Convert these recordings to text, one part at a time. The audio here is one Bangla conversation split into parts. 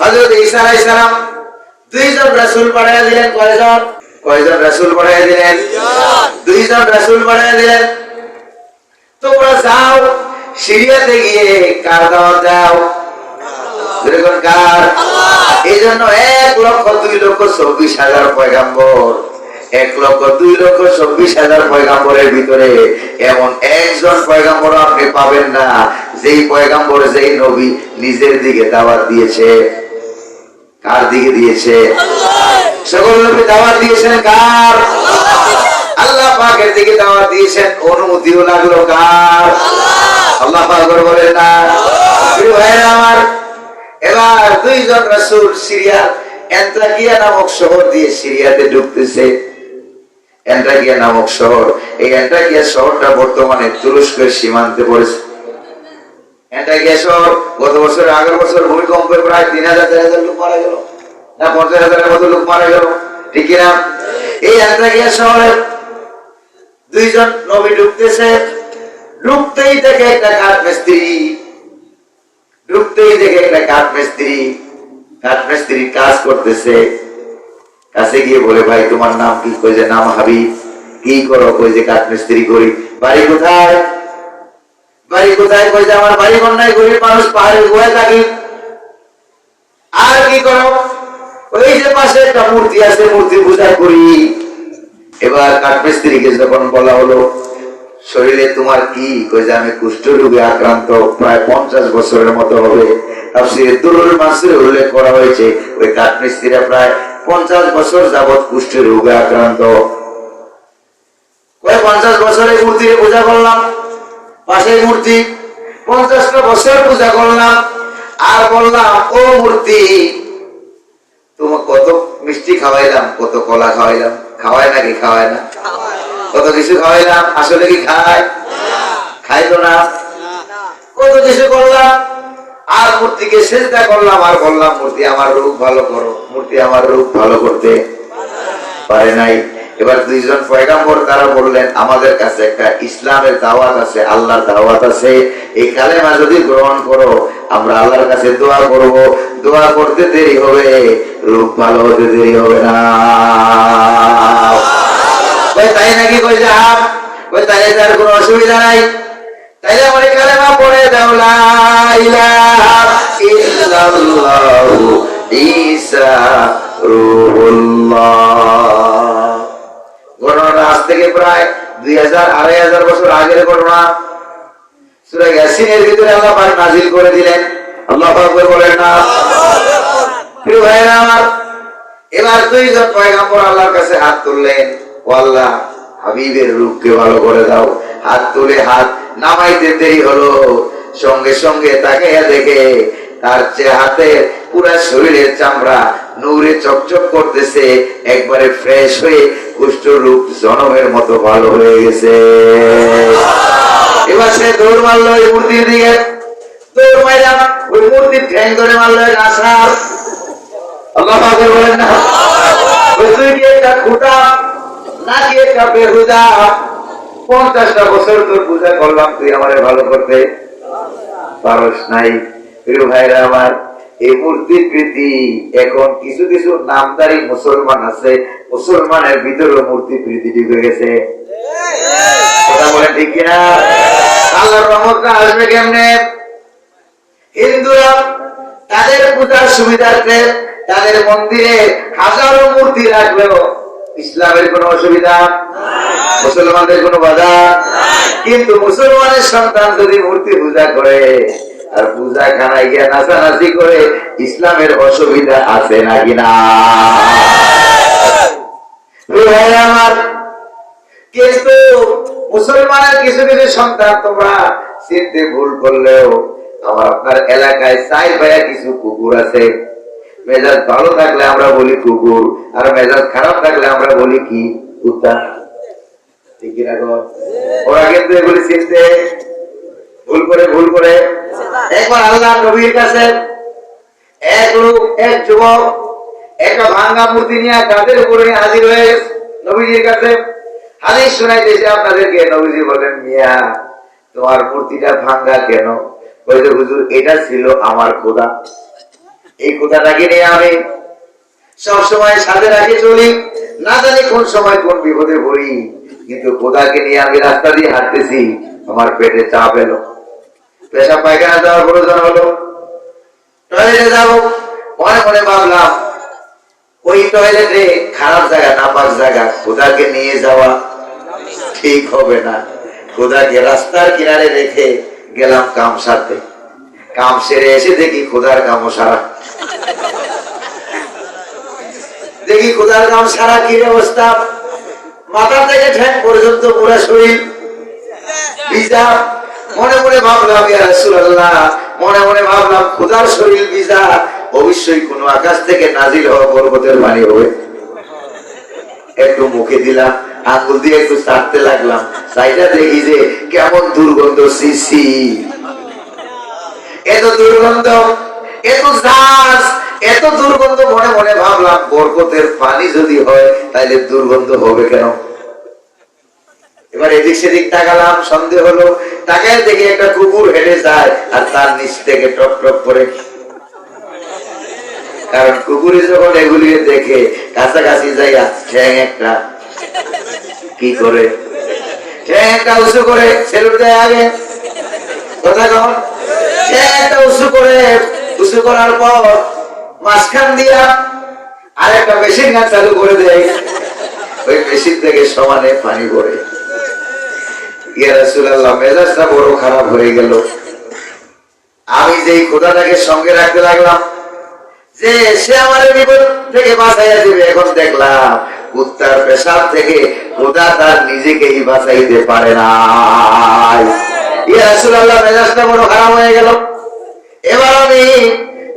হযরত ঈসা আলাইহিস সালাম দুইজন রাসূল পাঠিয়ে দিলেন, কয়জন? কয়জন রাসূল পাঠিয়ে দিলেন? দুইজন রাসূল পাঠিয়ে দিলেন। তোমরা যাও, সিরিয়াতে গিয়ে কার দাওয়াত দাও? কার? এই জন্য এক লক্ষ, দুই লক্ষ, চব্বিশ হাজার পয়গাম্বর। এক লক্ষ, দুই লক্ষ, চব্বিশ হাজার পয়গাম্বরের ভিতরে এমন একজন পয়গাম্বর আপনি পাবেন না। যেই পয়গাম্বর, যেই নবী নিজের দিকে দাওয়াত দিয়েছে। কার দিকে দিয়েছে? সকল নবী দাওয়াত দিয়েছেন কার? আল্লাহ পাকের দিকে দাওয়াত দিয়েছেন, অনুমতিও লাগল কার? আল্লাহ পাক বলেন না। প্রিয় আমার, এবার দুইজন রাসূল সিরিয়া, এন্টাকিয়া নামক শহর দিয়ে সিরিয়াতে ঢুকতেছে। এন্টাকিয়া নামক শহর, এই এন্টাকিয়া শহরটা বর্তমানে তুরস্কের সীমান্তে পড়েছে। শহর গত বছর আগের বছর ভূমিকম্পে প্রায় তিন হাজার লোক মারা গেল। না, পঞ্চাশ হাজারের মতো লোক মারা গেল। ঠিক কিনা? এই শহরে দুইজন নবী দেখে একটা কাঠ মিস্ত্রি। দেখে একটা কাঠ মিস্ত্রি। কাঠ মিস্ত্রি কাজ করতেছে। কাছে গিয়ে বলে, ভাই, তোমার নাম কি? কই যে নাম হাবিব। কি করো? কই যে কাঠ মিস্ত্রি করি। বাড়ি কোথায়? বাড়ি কোথায়? কই যে আমার বাড়ি বন্যায় গরিব মানুষ থাকি। আর কি করো? ওই যে পাশে একটা মূর্তি আছে, মূর্তি পূজা করি। এবার কাঠমিস্ত্রিকে যখন বলা হলো, শরীরে তোমার কি? আমি কুষ্ঠ রোগে আক্রান্ত, প্রায় পঞ্চাশ বছরের মতো হবে। উল্লেখ করা হয়েছে, ওই কাঠমিস্ত্রিরা প্রায় পঞ্চাশ বছর যাবৎ কুষ্ঠ রোগে আক্রান্ত। ওই পঞ্চাশ বছরের মূর্তি পূজা করলাম? পাশের মূর্তি, পঞ্চাশটা বছর পূজা করলাম, আর বললাম, ও মূর্তি তোমার কত মিষ্টি খাওয়াইলাম, কত কলা খাওয়াইলাম, খাওয়ায় নাকি খাওয়ায় না? কত কিছু খাওয়াইলাম, আসলে কি খায়? খাই তো না। কত কিছু করলাম, আর মূর্তিকে চেষ্টা করলাম, আর বললাম, মূর্তি আমার রোগ ভালো করো, মূর্তি আমার রোগ ভালো করতে পারে নাই। এবার দুইজন পয়গাম্বর তারা বললেন, আমাদের কাছে একটা ইসলামের দাওয়াত আছে, আল্লাহর দাওয়াত আছে। এই কালেমা যদি গ্রহণ করো, আমরা আল্লাহর কাছে দোয়া করব। দোয়া করতে দেরি হবে, রূপ ভালো হতে দেরি হবে না। তাই নাকি কই যে হাম কই তাই তার কোনো অসুবিধা নাই? তাইলে আমার কালেমা পড়ে দাও, লা ইলাহা আজ থেকে প্রায় দুই হাজার, আড়াই হাজার বছর আগের ঘটনা। সুরা ইয়াসিনের ভিতরে আল্লাহ পাক নাজিল করে দিলেন। আল্লাহ পাক বলেন, না, প্রিয় ভাইরা আমার, এবার দুইজন পয়গাম্বর আল্লাহর কাছে হাত তুললেন। ও আল্লাহ হাবিবের রূপকে ভালো করে দাও। হাত তুলে হাত নামাইতে দেরি হলো। সঙ্গে সঙ্গে তাকে দেখে তার যে হাতের পুরা শরীরের চামড়া নূরে চকচক করতেছে, একবারে ফ্রেশ হয়ে কুষ্ঠ রূপ জনমের মতো ভালো হয়ে গেছে। এবার সে দৌড় মারলো ওই মূর্তির দিকে। দৌড় মাইরা ওই মূর্তির ঠ্যাং ধরে মারলো বলেন না। পঞ্চাশটা বছর তোর পূজা করলাম, তুই আমারে ভালো করতে পারস নাই। ভাইরা আমার এই মূর্তির এখন কিছু কিছু নামদারি মুসলমান আছে, মুসলমানের ভিতরে মূর্তি প্রীতি গেছে কথা বলেন ঠিক কিনা? আল্লাহর রহমতটা আসবে কেমনে? হিন্দুরা তাদের পূজার সুবিধার্থে তাদের মন্দিরে হাজারো মূর্তি রাখলেও ইসলামের কোনো অসুবিধা মুসলমানদের কোনো বাধা কিন্তু মুসলমানের সন্তান যদি মূর্তি পূজা করে আর পূজা খানায় গিয়ে নাচানাচি করে ইসলামের অসুবিধা আছে নাকি না? কিন্তু মুসলমানের কিছু কিছু সন্তান তোমরা ভুল করলেও আমার আপনার এলাকায় চাই ভাইয়া কিছু কুকুর আছে। মেজাজ ভালো থাকলে আমরা বলি কুকুর, আর মেজাজ খারাপ থাকলে আমরা বলি কি কুত্তা। ঠিক কিনা? ওরা কিন্তু এগুলি চিনতে ভুল করে ভুল করে। একবার আল্লাহ নবীর কাছে এক লোক, এক যুবক, একটা ভাঙ্গা মূর্তি নিয়ে কাঁধের উপরে হাজির হয়ে নবীজির কাছে। হাদিস শোনাইতেছে, আপনাদেরকে নবীজি বলেন, মিয়া, তোমার মূর্তিটা ভাঙ্গা কেন? বলছে, হুজুর, এটা ছিল আমার খোদা। এই কথাটাকে নিয়ে আমি সবসময় সাথে রাখে চলি। না জানি কোন সময় কোন বিপদে পড়ি, কিন্তু খোদাকে নিয়ে আমি রাস্তা দিয়ে হাঁটতেছি, আমার পেটে চাপ এলো। পেশা পায়খানা যাওয়ার প্রয়োজন হলো? টয়লেটে যাব, মনে মনে ভাবলাম, ওই টয়লেটে খারাপ জায়গা, নাপাক জায়গা খোদাকে নিয়ে যাওয়া ঠিক হবে না। খোদাকে রাস্তার কিনারে রেখে গেলাম কাম সারতে। কাম সেরে এসে দেখি খোদার কামও সারা। দেখি খোদার কাম সারা, কি অবস্থা? মাথা থেকে ঠ্যাং পর্যন্ত পুরো শরীর ভিজা। মনে মনে ভাবলাম রাসূলুল্লাহ, মনে মনে ভাবলাম, খোদার শরীর ভিজা, অবশ্যই কোনো আকাশ থেকে নাজিল হওয়া পর্বতের পানি হবে। একটু মুখে দিলাম আঙ্গুল দিয়ে একটু চাটতে লাগলাম। সাইডা দেখি যে কেমন দুর্গন্ধ সিসি এত দুর্গন্ধ, এত ঝাঁজ, এত দুর্গন্ধ, মনে মনে ভাবলাম, বরকতের পানি যদি হয় তাহলে দুর্গন্ধ হবে কেন? এবার এদিক সেদিক তাকালাম, সন্দেহ হলো। তাকায় দেখি একটা কুকুর হেঁটে যায় আর তার নিচ থেকে টপ টপ করে। কারণ কুকুরে যখন এগুলি দেখে, কাছাকাছি যাইয়া ঠ্যাং একটা কি করে? ঠ্যাং একটা উঁচু করে, সেলুট দেয় আগে। কথা কখন ঠ্যাং একটা উঁচু করে, উঁচু করার পর মাঝখান দিয়া আর একটা মেশিন গান চালু করে দেয়। ওই মেশিন থেকে সমানে পানি পড়ে। আমি যেই খোদাটাকে সঙ্গে রাখতে লাগলাম, যে সে আমার বিপদ থেকে বাঁচাইয়া দিবে, এখন দেখলাম কুত্তার পেশাব থেকে খোদা তার নিজেকেই বাঁচাইতে পারে না এবার আমি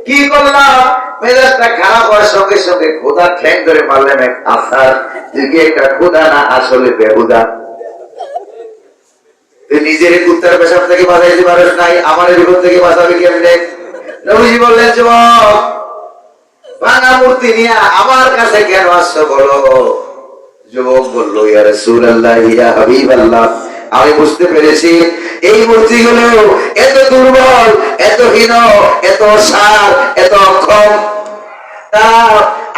কি করলাম? মেজাজটা খারাপ হওয়ার সঙ্গে সঙ্গে খোদা ঠ্যাং ধরে মারলাম আসলে বেহুদা? নিজের কুত্তার পেশাব থেকে বাঁচাইতে পারিস নাই, আমার বিপদ থেকে বাঁচাবে কেমনে? নবীজি বললেন ভাঙা মূর্তি নিয়ে আমার কাছে কেন আসছো বলো? যুবক বলল রাসূলুল্লাহ, ইয়া হাবিবাল্লাহ। আমি বুঝতে পেরেছি, এই মূর্তিগুলো এত দুর্বল, এত হীন, এত সার এত অক্ষম। তা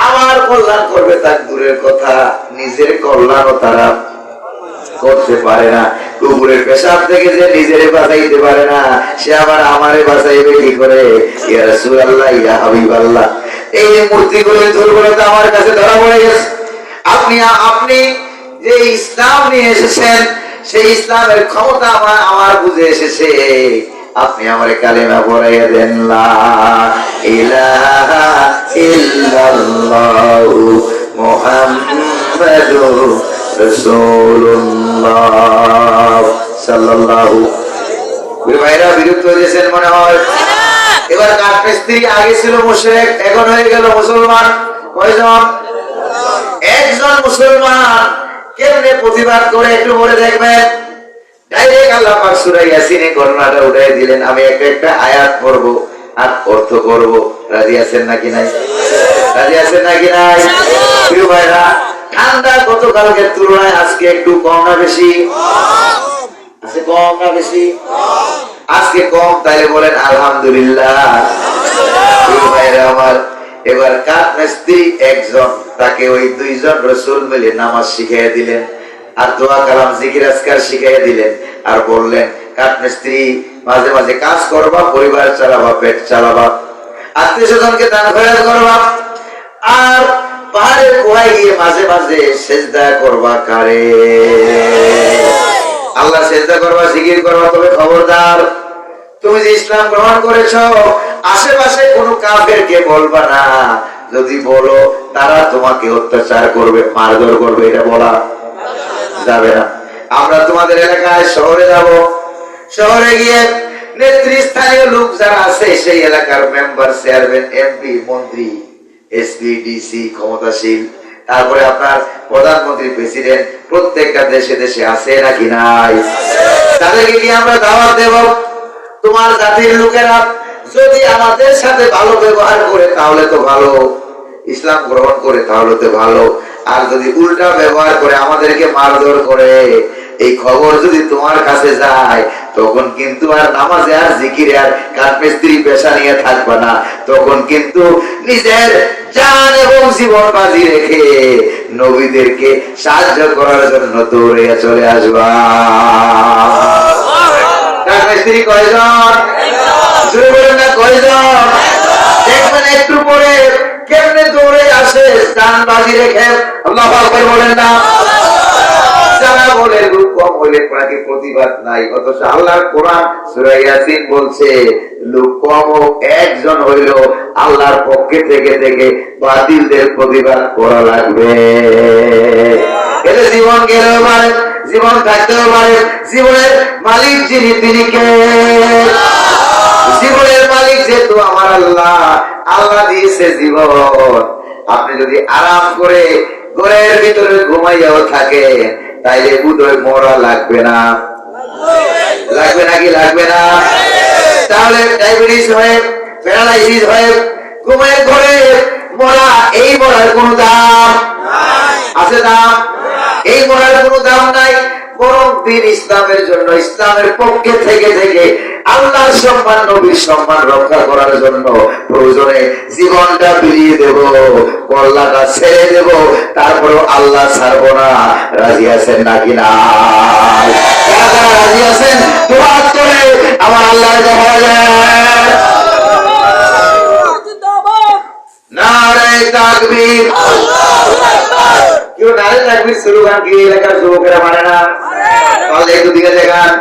আমার কল্যাণ করবে তার দূরের কথা, নিজের কল্যাণও তারা করতে পারে না। কুকুরের পেশাব থেকে যে নিজের বাঁচাইতে পারে না, সে আবার আমারে বাঁচাইবে কি করে? রাসূলুল্লাহ, ইয়া হাবিবাল্লাহ। এই মূর্তিগুলোর দুর্বলতা আমার কাছে ধরা পড়ে গেছে। আপনি আপনি যে ইসলাম নিয়ে এসেছেন, সেই ইসলামের ক্ষমতা আমার আমার বুঝে এসেছে। আপনি আমার কালেমা পড়াইয়া দেন, লা ইলাহা ইল্লাল্লাহু মুহাম্মাদুর রাসূলুল্লাহ সাল্লাল্লাহু ওই ভাইরা বিরক্ত হয়েছেন মনে হয়। এবার কাঠ আগে ছিল মুশরিক এখন হয়ে গেল মুসলমান। কয়জন? একজন মুসলমান। কেমনে প্রতিবাদ করে একটু পরে দেখবেন। ডাইরেক্ট আল্লাহ পাক সূরা ইয়াসিনে ঘটনাটা উঠাই দিলেন। আমি একটা একটা আয়াত পড়ব আর অর্থ করব রাজি আছেন নাকি নাই? রাজি আছেন নাকি নাই? প্রিয় ভাইরা ঠান্ডা গতকালকের তুলনায় আজকে একটু কম না বেশি? কম না বেশি? আজকে কম, তাইলে বলেন আলহামদুলিল্লাহ। আমার, এবার মিস্ত্রি একজন, তাকে ওই দুইজন রসুল মিলে নামাজ শিখাইয়া দিলেন, আর দোয়া কালাম জিকির আজকার শিখাইয়া দিলেন, আর বললেন, কাঠ মিস্ত্রি, মাঝে মাঝে কাজ করবা, পরিবার চালাবা, পেট চালাবা, আত্মীয় স্বজনকে দান করবা, আর পাহাড়ের গুহায় গিয়ে মাঝে মাঝে সেজদা করবা কারে? আল্লাহ সেজদা করবা, জিকির করবা, তবে খবরদার। তুমি যে ইসলাম গ্রহণ করেছ, আশেপাশে কোনো কাফেরকে বলবা না। যদি বলো, তারা তোমাকে অত্যাচার করবে, মারধর করবে, এটা বলা যাবে না। আমরা তোমাদের এলাকায় শহরে যাব। শহরে গিয়ে নেতৃস্থানীয় লোক যারা আছে, সেই এলাকার মেম্বার, চেয়ারম্যান, এমপি, মন্ত্রী এসপি ডিসি ক্ষমতাশীল, তারপরে আপনার প্রধানমন্ত্রী প্রেসিডেন্ট, প্রত্যেকটা দেশে দেশে আছে নাকি নাই? তাদেরকে কি আমরা দাওয়াত দেব? তোমার জাতির লোকেরা যদি আমাদের সাথে ভালো ব্যবহার করে, তাহলে তো ভালো। ইসলাম গ্রহণ করে, তাহলে তো ভালো। আর যদি উল্টা ব্যবহার করে আমাদেরকে মারধর করে, এই খবর যদি তোমার কাছে যায় তখন কিন্তু আর নামাজে আর জিকিরে আর কাঠমিস্ত্রি পেশা নিয়ে থাকবে না। তখন কিন্তু নিজের জান এবং জীবন বাজি রেখে নবীদেরকে সাহায্য করার জন্য দৌড়ে চলে আসবা। কাঠমিস্ত্রি কয়জন? জোরে বলেন না, কয়জন? দেখবেন একটু পরে কেমনে দৌড়ে আসে স্থান বাজি রেখে। আল্লাহ বলেন না। যারা বলে রূপ কম হইলে প্রাকে প্রতিবাদ নাই। অথচ আল্লাহর কোরআন সূরা ইয়াসিন বলছে লোক কম একজন হইল আল্লাহর পক্ষে থেকে থেকে বাতিলদের প্রতিবাদ করা লাগবে। এতে জীবন গেলেও পারে, জীবন থাকতেও পারে। জীবনের মালিক যিনি, তিনি কে? জীবনের মালিক যেহেতু আমার আল্লাহ আল্লাহ দিয়েছে জীবন। আপনি যদি আরাম করে ঘরের ভিতরে ঘুমাইয়াও থাকে তাইলে উদয় মরা লাগবে না। লাগবে নাকি লাগবে না? তাহলে ডায়াবেটিস হয়ে, প্যারালাইসিস হয়ে, ঘুমের ঘরে মরা, এই মরার কোনো দাম আছে দাম? এই মরার কোনো দাম নাই। বরং দিন ইসলামের জন্য ইসলামের পক্ষে থেকে থেকে আল্লাহর সম্মান নবীর সম্মান রক্ষা করার জন্য প্রয়োজনে জীবনটা বিলিয়ে দেব কল্লাটা ছেড়ে দেব তারপরেও আল্লাহ ছাড়বো না। রাজি আছেন নাকি না? রাজি আছেন? করে আমার আল্লাহ দেখা যায়। নারে তাকবীর। কেউ নারে তাকবীর স্লোগান কি এলাকার যুবকেরা মানে না। তাহলে একটু দিকে দেখান।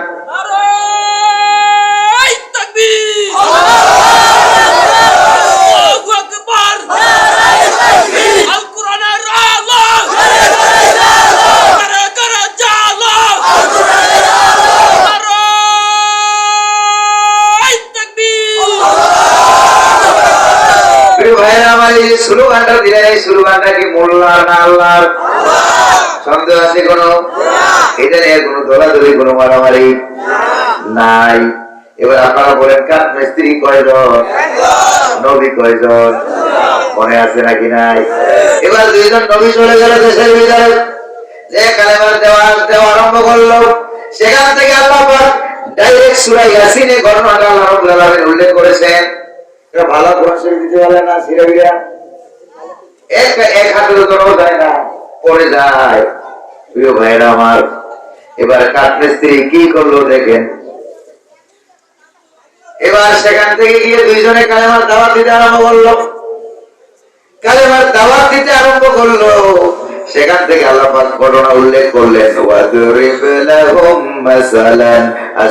যে স্লোগানটা দিলেন এই স্লোগানটা কি মোল্লার না আল্লাহর? সন্দেহ আছে কোন? এটা কোনো দলাদলি, কোনো মারামারি নাই। এবার আপনারা বলেন কাঠ মিস্ত্রি কয়জন? নবী কয়জন? মনে আছে নাকি নাই? এবার দুইজন নবী চলে গেল দেশের ভিতরে। যে কালেমার দেওয়া দেওয়া আরম্ভ করল, সেখান থেকে আল্লাহ ডাইরেক্ট সূরা ইয়াসিনে ঘটনাটা আল্লাহ রাব্বুল উল্লেখ করেছেন। ভালো কোরআন দিতে পারে না সিরা এক এক হাতের ধরাও যায় না, পড়ে যায়। প্রিয় ভাইরা আমার এবার কাঠমিস্ত্রি কি করল দেখেন এবার সেখান থেকে গিয়ে দুইজনে কালেমার দাওয়াত দিতে আরম্ভ করল। কালেমার দাওয়াত দিতে আরম্ভ করল। সেখান থেকে আল্লাহ ঘটনা উল্লেখ করলেন আর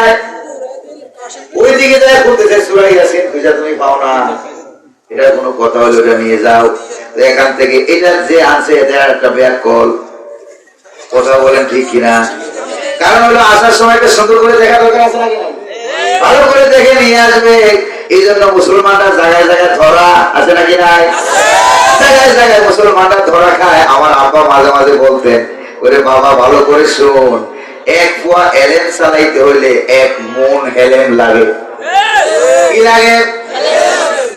আয়। ওই দিকে যায় করতেছে সূরা ইয়াসিন খুঁজে তুমি পাও না। এটা কোনো কথা হলো এটা নিয়ে যাও। এখান থেকে এটা যে আনছে, এটা একটা ব্যাক কল কথা বলেন ঠিক কিনা? কারণ হলো আসার সময় একটা সুন্দর করে দেখা দরকার আছে নাকি? ভালো করে দেখে নিয়ে আসবে। এই জন্য মুসলমানরা জায়গায় জায়গায় ধরা আছে নাকি নাই? জায়গায় জায়গায় মুসলমানরা ধরা খায়। আমার আব্বা মাঝে মাঝে বলতেন, ওরে বাবা, ভালো করে শোন। এক পোয়া এলেন চালাইতে হইলে এক মন হেলেন লাগে। কি লাগে?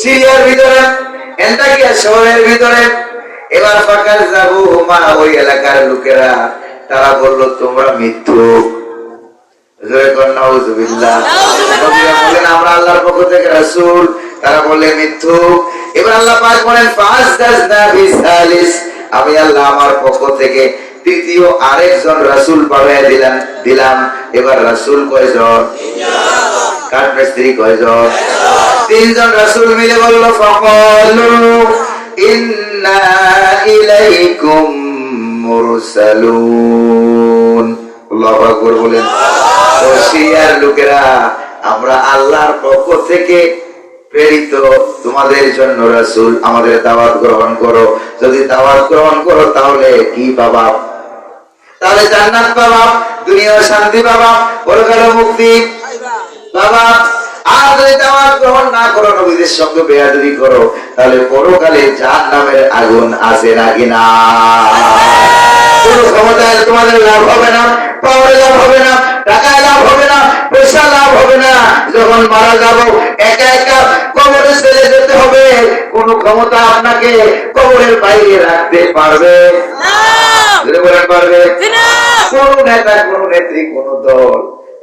সিরিয়ার ভিতরে এন্টাকিয়া শহরের ভিতরে এবার ফাঁকার যাব মা ওই এলাকার লোকেরা। তারা বলল তোমরা মিথ্যু জয় কন্যা হুজুবিল্লাহ নবীরা বললেন আমরা আল্লাহর পক্ষ থেকে রাসূল। তারা বললেন মিথ্যু এবার আল্লাহ পাক বলেন পাঁচ দাস না বিসালিস আমি আল্লাহ আমার পক্ষ থেকে তৃতীয় আরেকজন রাসূল পাঠিয়ে দিলাম দিলাম। এবার রাসূল কয়জন? কাঠ মিস্ত্রি কয়জন? তিনজন রাসূল মিলে বলল প্রেরিত, তোমাদের জন্য রাসূল আমাদের দাওয়াত গ্রহণ করো। যদি দাওয়াত গ্রহণ করো, তাহলে কি পাবা? তাহলে জান্নাত পাবা দুনিয়া শান্তি পাবা পরকালে মুক্তি বাবা যদি দাওয়াত গ্রহণ না করো নবীদের সঙ্গে বেয়াদবি করো। তাহলে পরকালে জাহান আগুন আছে নাকি না? কোন ক্ষমতায় তোমাদের লাভ হবে না পাওয়ারে লাভ হবে না টাকায় লাভ হবে না পয়সা লাভ হবে না। যখন মারা যাব একা একা কবরে ছেড়ে যেতে হবে। কোন ক্ষমতা আপনাকে কবরের বাইরে রাখতে পারবে? পারবে? কোন নেতা কোন নেত্রী কোন দল